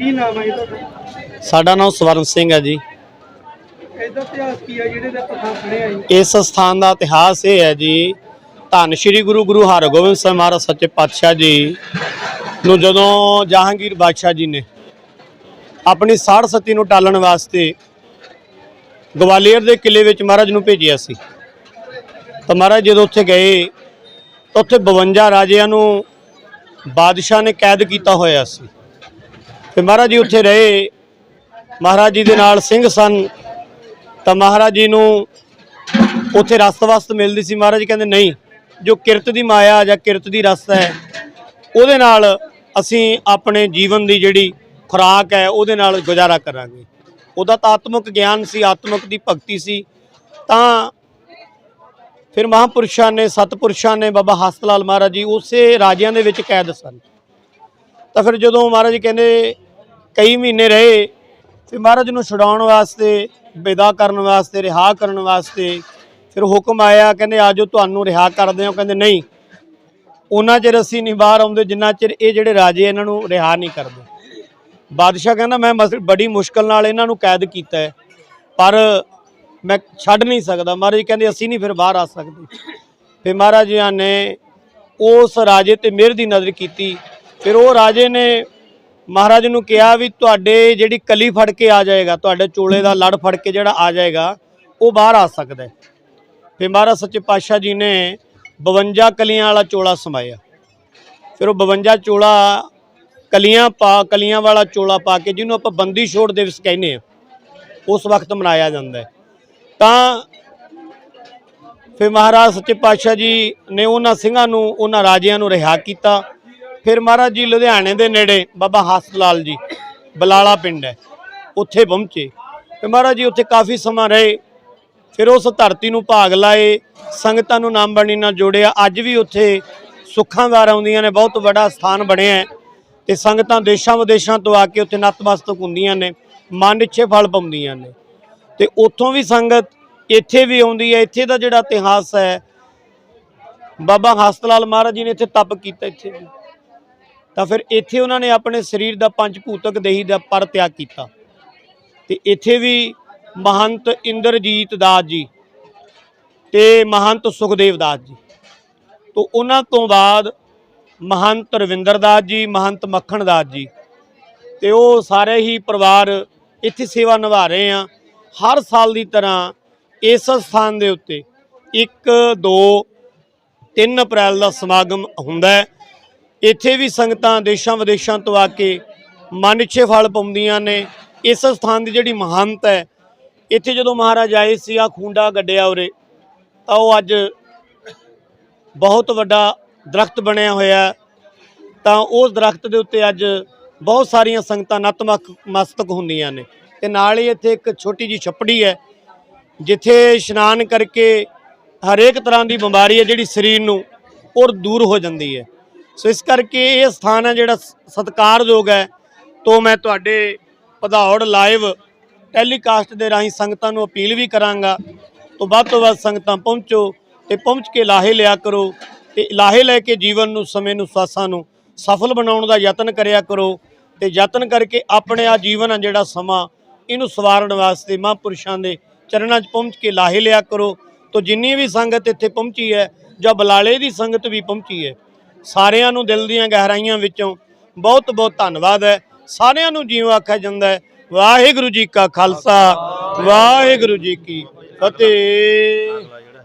ਕੀ ਨਾਮ ਹੈ ਤੁਹਾਡਾ ਸਾਡਾ ਨਾਮ ਸਵਰਨ ਸਿੰਘ ਹੈ ਜੀ। ਇਹਦਾ ਇਤਿਹਾਸ ਕੀ ਹੈ? ਜਿਹੜੇ ਦਾ ਪਥਾ ਖੜੇ ਆ ਜੀ। ਇਸ ਸਥਾਨ ਦਾ ਇਤਿਹਾਸ ਇਹ ਹੈ ਜੀ ਧੰਨ ਸ਼੍ਰੀ ਗੁਰੂ ਗੁਰੂ ਹਰਗੋਬਿੰਦ ਸਾਹਿਬ ਮਹਾਰਾਜ ਸੱਚੇ ਪਾਤਸ਼ਾਹ ਜੀ ਨੂੰ ਜਦੋਂ ਜਹਾਂਗੀਰ ਬਾਦਸ਼ਾਹ ਜੀ ਨੇ ਆਪਣੀ ਸਾੜ ਸਤੀ ਨੂੰ ਟਾਲਣ ਵਾਸਤੇ ਗਵਾਲੀਅਰ ਦੇ ਕਿਲੇ ਵਿੱਚ ਮਹਾਰਾਜ ਨੂੰ ਭੇਜਿਆ ਸੀ। ਤਾਂ ਮਹਾਰਾਜ ਜਦੋਂ ਉੱਥੇ ਗਏ ਤਾਂ ਉੱਥੇ 52 ਰਾਜਿਆਂ ਨੂੰ ਬਾਦਸ਼ਾਹ ਨੇ ਕੈਦ ਕੀਤਾ ਹੋਇਆ ਸੀ। ਤੇ ਮਹਾਰਾਜ ਜੀ ਉੱਥੇ ਰਹੇ। ਮਹਾਰਾਜ ਜੀ ਦੇ ਨਾਲ ਸਿੰਘ ਸਨ। ਤਾਂ ਮਹਾਰਾਜ ਜੀ ਨੂੰ ਉੱਥੇ ਰਸਤ ਵਸਤ ਮਿਲਦੀ ਸੀ। ਮਹਾਰਾਜ ਜੀ ਕਹਿੰਦੇ, ਨਹੀਂ, ਜੋ ਕਿਰਤ ਦੀ ਮਾਇਆ ਜਾਂ ਕਿਰਤ ਦੀ ਰਸਤ ਹੈ, ਉਹਦੇ ਨਾਲ ਅਸੀਂ ਆਪਣੇ ਜੀਵਨ ਦੀ ਜਿਹੜੀ ਖੁਰਾਕ ਹੈ, ਉਹਦੇ ਨਾਲ ਗੁਜ਼ਾਰਾ ਕਰਾਂਗੇ। ਉਹਦਾ ਤਾਂ ਆਤਮਿਕ ਗਿਆਨ ਸੀ, ਆਤਮਿਕ ਦੀ ਭਗਤੀ ਸੀ। ਤਾਂ ਫਿਰ ਮਹਾਂਪੁਰਸ਼ਾਂ ਨੇ, ਸਤਪੁਰਸ਼ਾਂ ਨੇ ਬਾਬਾ ਹਸਤ ਲਾਲ ਮਹਾਰਾਜ ਜੀ ਉਸੇ ਰਾਜਿਆਂ ਦੇ ਵਿੱਚ ਕੈਦ ਸਨ। ਤਾਂ ਫਿਰ ਜਦੋਂ ਮਹਾਰਾਜ ਕਹਿੰਦੇ ਕਈ ਮਹੀਨੇ ਰਹੇ, ਫਿਰ ਮਹਾਰਾਜ ਨੂੰ ਛੁਡਾਉਣ ਵਾਸਤੇ, ਵਿਦਾ ਕਰਨ ਵਾਸਤੇ, ਰਿਹਾ ਕਰਨ ਵਾਸਤੇ ਫਿਰ ਹੁਕਮ ਆਇਆ, ਕਹਿੰਦੇ ਆਜੋ ਤੁਹਾਨੂੰ ਰਿਹਾ ਕਰਦੇ ਹਾਂ। ਕਹਿੰਦੇ ਨਹੀਂ, ਉਹਨਾਂ ਚਿਰ ਅਸੀਂ ਨਹੀਂ ਬਾਹਰ ਆਉਂਦੇ, ਜਿੰਨਾ ਚਿਰ ਇਹ ਜਿਹੜੇ ਰਾਜੇ ਇਹਨਾਂ ਨੂੰ ਰਿਹਾ ਨਹੀਂ ਕਰਦੇ। ਬਾਦਸ਼ਾਹ ਕਹਿੰਦਾ, ਮੈਂ ਮਸ- ਬੜੀ ਮੁਸ਼ਕਲ ਨਾਲ ਇਹਨਾਂ ਨੂੰ ਕੈਦ ਕੀਤਾ ਹੈ, ਪਰ ਮੈਂ ਛੱਡ ਨਹੀਂ ਸਕਦਾ। ਮਹਾਰਾਜ ਕਹਿੰਦੇ, ਅਸੀਂ ਨਹੀਂ ਫਿਰ ਬਾਹਰ ਆ ਸਕਦੇ। ਫਿਰ ਮਹਾਰਾਜ ਨੇ ਉਸ ਰਾਜੇ ਤੇ ਮਿਹਰ ਦੀ ਨਜ਼ਰ ਕੀਤੀ। ਫਿਰ ਉਹ ਰਾਜੇ ਨੇ ਮਹਾਰਾਜ ਨੂੰ ਕਿਹਾ ਵੀ ਤੁਹਾਡੇ ਜਿਹੜੀ ਕਲੀ ਫੜ ਕੇ ਆ ਜਾਏਗਾ, ਤੁਹਾਡੇ ਚੋਲੇ ਦਾ ਲੜ ਫੜ ਕੇ ਜਿਹੜਾ ਆ ਜਾਏਗਾ, ਉਹ ਬਾਹਰ ਆ ਸਕਦਾ ਹੈ। ਫਿਰ ਮਹਾਰਾਜ ਸੱਚੇ ਪਾਤਸ਼ਾਹ ਜੀ ਨੇ 52 ਕਲੀਆਂ ਵਾਲਾ ਚੋਲਾ ਸਮਾਇਆ। ਫਿਰ ਉਹ 52 ਚੋਲਾ ਕਲੀਆਂ ਪਾ, ਕਲੀਆਂ ਵਾਲਾ ਚੋਲਾ ਪਾ ਕੇ ਜਿਹਨੂੰ ਆਪਾਂ ਬੰਦੀ ਛੋੜ ਦਿਵਸ ਕਹਿੰਦੇ ਆ ਉਸ ਵਕਤ ਮਨਾਇਆ ਜਾਂਦਾ ਤਾਂ ਫਿਰ ਮਹਾਰਾਜ ਸੱਚੇ ਪਾਤਸ਼ਾਹ ਜੀ ਨੇ ਉਹਨਾਂ ਸਿੰਘਾਂ ਨੂੰ, ਉਹਨਾਂ ਰਾਜਿਆਂ ਨੂੰ ਰਿਹਾ ਕੀਤਾ। ਫਿਰ ਮਹਾਰਾਜ ਜੀ ਲੁਧਿਆਣੇ ਦੇ ਨੇੜੇ ਬਾਬਾ ਹਸਤ ਲਾਲ ਜੀ, ਬਲਾਲਾ ਪਿੰਡ ਹੈ, ਉੱਥੇ ਪਹੁੰਚੇ। ਤੇ ਮਹਾਰਾਜ ਜੀ ਉੱਥੇ ਕਾਫੀ ਸਮਾਂ ਰਹੇ, ਫਿਰ ਉਸ ਧਰਤੀ ਨੂੰ ਭਾਗ ਲਾਏ, ਸੰਗਤਾਂ ਨੂੰ ਨਾਮ ਬਣੀ ਨਾਲ ਜੋੜਿਆ। ਅੱਜ ਵੀ ਉੱਥੇ ਸੁੱਖਾਂ ਵਾਰ ਆਉਂਦੀਆਂ ਨੇ, ਬਹੁਤ ਵੱਡਾ ਸਥਾਨ ਬਣਿਆ ਹੈ। ਤੇ ਸੰਗਤਾਂ ਦੇਸ਼ਾਂ ਵਿਦੇਸ਼ਾਂ ਤੋਂ ਆ ਕੇ ਉੱਥੇ ਨਤਮਸਤਕ ਹੁੰਦੀਆਂ ਨੇ, ਮਨ ਇੱਛੇ ਫਲ ਪਾਉਂਦੀਆਂ ਨੇ। ਤੇ ਉੱਥੋਂ ਵੀ ਸੰਗਤ ਇੱਥੇ ਵੀ ਆਉਂਦੀ ਹੈ, ਇੱਥੇ ਦਾ ਜਿਹੜਾ ਇਤਿਹਾਸ ਹੈ, ਬਾਬਾ ਹਸਤ ਲਾਲ ਮਹਾਰਾਜ ਜੀ ਨੇ ਇੱਥੇ ਤਪ ਕੀਤਾ ਇੱਥੇ ਵੀ। ਤਾਂ ਫਿਰ ਇੱਥੇ ਉਹਨਾਂ ਨੇ ਆਪਣੇ ਸਰੀਰ ਦਾ ਪੰਜ ਭੂਤਕ ਦੇਹੀ ਦਾ ਪਰ ਤਿਆਗ ਕੀਤਾ। ਤੇ ਇੱਥੇ ਵੀ ਮਹੰਤ ਇੰਦਰਜੀਤ ਦਾਸ ਜੀ ਤੇ ਮਹੰਤ ਸੁਖਦੇਵ ਦਾਸ ਜੀ। ਤੋਂ ਉਹਨਾਂ ਤੋਂ ਬਾਅਦ ਮਹੰਤ ਰਵਿੰਦਰ ਦਾਸ ਜੀ, ਮਹੰਤ ਮੱਖਣ ਦਾਸ ਜੀ। ਤੇ ਉਹ ਸਾਰੇ ਹੀ ਪਰਿਵਾਰ ਇੱਥੇ ਸੇਵਾ ਨਿਭਾ ਰਹੇ ਆ। ਹਰ ਸਾਲ ਦੀ ਤਰ੍ਹਾਂ ਇਸ ਸਥਾਨ ਦੇ ਉੱਤੇ 1 2 3 ਅਪ੍ਰੈਲ ਦਾ ਸਮਾਗਮ ਹੁੰਦਾ ਹੈ। ਇੱਥੇ ਵੀ ਸੰਗਤਾਂ ਦੇਸ਼ਾਂ ਵਿਦੇਸ਼ਾਂ ਤੋਂ ਆ ਕੇ ਮਨ ਇੱਛੇ ਫਲ ਪਾਉਂਦੀਆਂ ਨੇ। ਇਸ ਸਥਾਨ ਦੀ ਜਿਹੜੀ ਮਹਾਨਤ ਹੈ, ਇੱਥੇ ਜਦੋਂ ਮਹਾਰਾਜ ਆਏ ਸੀ ਆ ਖੁੰਡਾ ਗੱਡਿਆ ਉਰੇ, ਤਾਂ ਉਹ ਅੱਜ ਬਹੁਤ ਵੱਡਾ ਦਰਖਤ ਬਣਿਆ ਹੋਇਆ ਤਾਂ ਉਸ ਦਰਖਤ ਦੇ ਉੱਤੇ ਅੱਜ ਬਹੁਤ ਸਾਰੀਆਂ ਸੰਗਤਾਂ ਨਤਮਕ ਮਸਤਕ ਹੁੰਦੀਆਂ ਨੇ। ਤੇ ਨਾਲ ਹੀ ਇੱਥੇ ਇੱਕ ਛੋਟੀ ਜੀ ਛੱਪੜੀ ਹੈ, ਜਿੱਥੇ ਇਸ਼ਨਾਨ ਕਰਕੇ ਹਰੇਕ ਤਰ੍ਹਾਂ ਦੀ ਬਿਮਾਰੀ ਹੈ ਜਿਹੜੀ ਸਰੀਰ ਨੂੰ ਔਰ ਦੂਰ ਹੋ ਜਾਂਦੀ ਹੈ। ਸੋ ਇਸ ਕਰਕੇ ਇਹ ਸਥਾਨ ਹੈ ਜਿਹੜਾ ਸ- ਸਤਿਕਾਰਯੋਗ ਹੈ। ਤੋਂ ਮੈਂ ਤੁਹਾਡੇ ਪਧੌੜ ਲਾਈਵ ਟੈਲੀਕਾਸਟ ਦੇ ਰਾਹੀਂ ਸੰਗਤਾਂ ਨੂੰ ਅਪੀਲ ਵੀ ਕਰਾਂਗਾ। ਤੋਂ ਵੱਧ ਤੋਂ ਵੱਧ ਸੰਗਤਾਂ ਪਹੁੰਚੋ ਤੇ ਪਹੁੰਚ ਕੇ ਲਾਹੇ ਲਿਆ ਕਰੋ ਤੇ ਲਾਹੇ ਲੈ ਕੇ ਜੀਵਨ ਨੂੰ, ਸਮੇਂ ਨੂੰ, ਸਵਾਸਾਂ ਨੂੰ ਸਫਲ ਬਣਾਉਣ ਦਾ ਯਤਨ ਕਰਿਆ ਕਰੋ ਤੇ ਯਤਨ ਕਰਕੇ ਆਪਣੇ ਆ ਜੀਵਨ ਆ ਜਿਹੜਾ ਸਮਾਂ, ਇਹਨੂੰ ਸਵਾਰਨ ਵਾਸਤੇ ਮਹਾਂਪੁਰਸ਼ਾਂ ਦੇ ਚਰਨਾਂ 'ਚ ਪਹੁੰਚ ਕੇ ਲਾਹੇ ਲਿਆ ਕਰੋ। ਤੋਂ ਜਿੰਨੀ ਵੀ ਸੰਗਤ ਇੱਥੇ ਪਹੁੰਚੀ ਹੈ ਜਾਂ ਬਲਾਲੇ ਦੀ ਸੰਗਤ ਵੀ ਪਹੁੰਚੀ ਹੈ ਸਾਰਿਆਂ ਨੂੰ ਦਿਲ ਦੀਆਂ ਗਹਿਰਾਈਆਂ ਵਿੱਚੋਂ ਬਹੁਤ ਬਹੁਤ ਧੰਨਵਾਦ ਹੈ। ਸਾਰਿਆਂ ਨੂੰ ਜਿਉਂ ਆਖਿਆ ਜਾਂਦਾ ਹੈ, ਵਾਹਿਗੁਰੂ ਜੀ ਕਾ ਖਾਲਸਾ, ਵਾਹਿਗੁਰੂ ਜੀ ਕੀ ਫਤਿਹ।